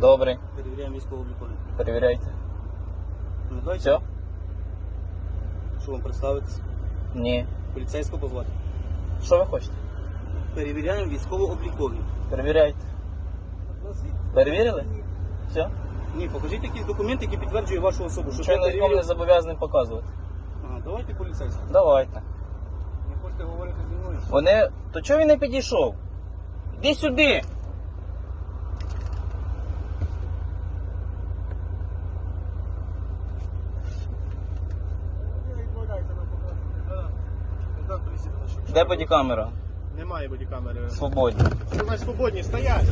Добре, Перевіряємо військову облікові. перевіряйте. Ну, дайте, Все? що вам представитися. Ні. Поліцейського позвати. Що ви хочете? Перевіряємо військово облікові. Перевіряйте. Перевірили? Все? Ні, покажіть якийсь документ, який підтверджує вашу особу. Що ви я не зобов'язаний показувати. Ага, давайте поліцейського. Давайте. Не хочете говорити зі мною? Вони. То чого він не підійшов? Іди сюди! Де бодікамера? Немає бодікамери. Свободні. Що значить свободні? Стоять.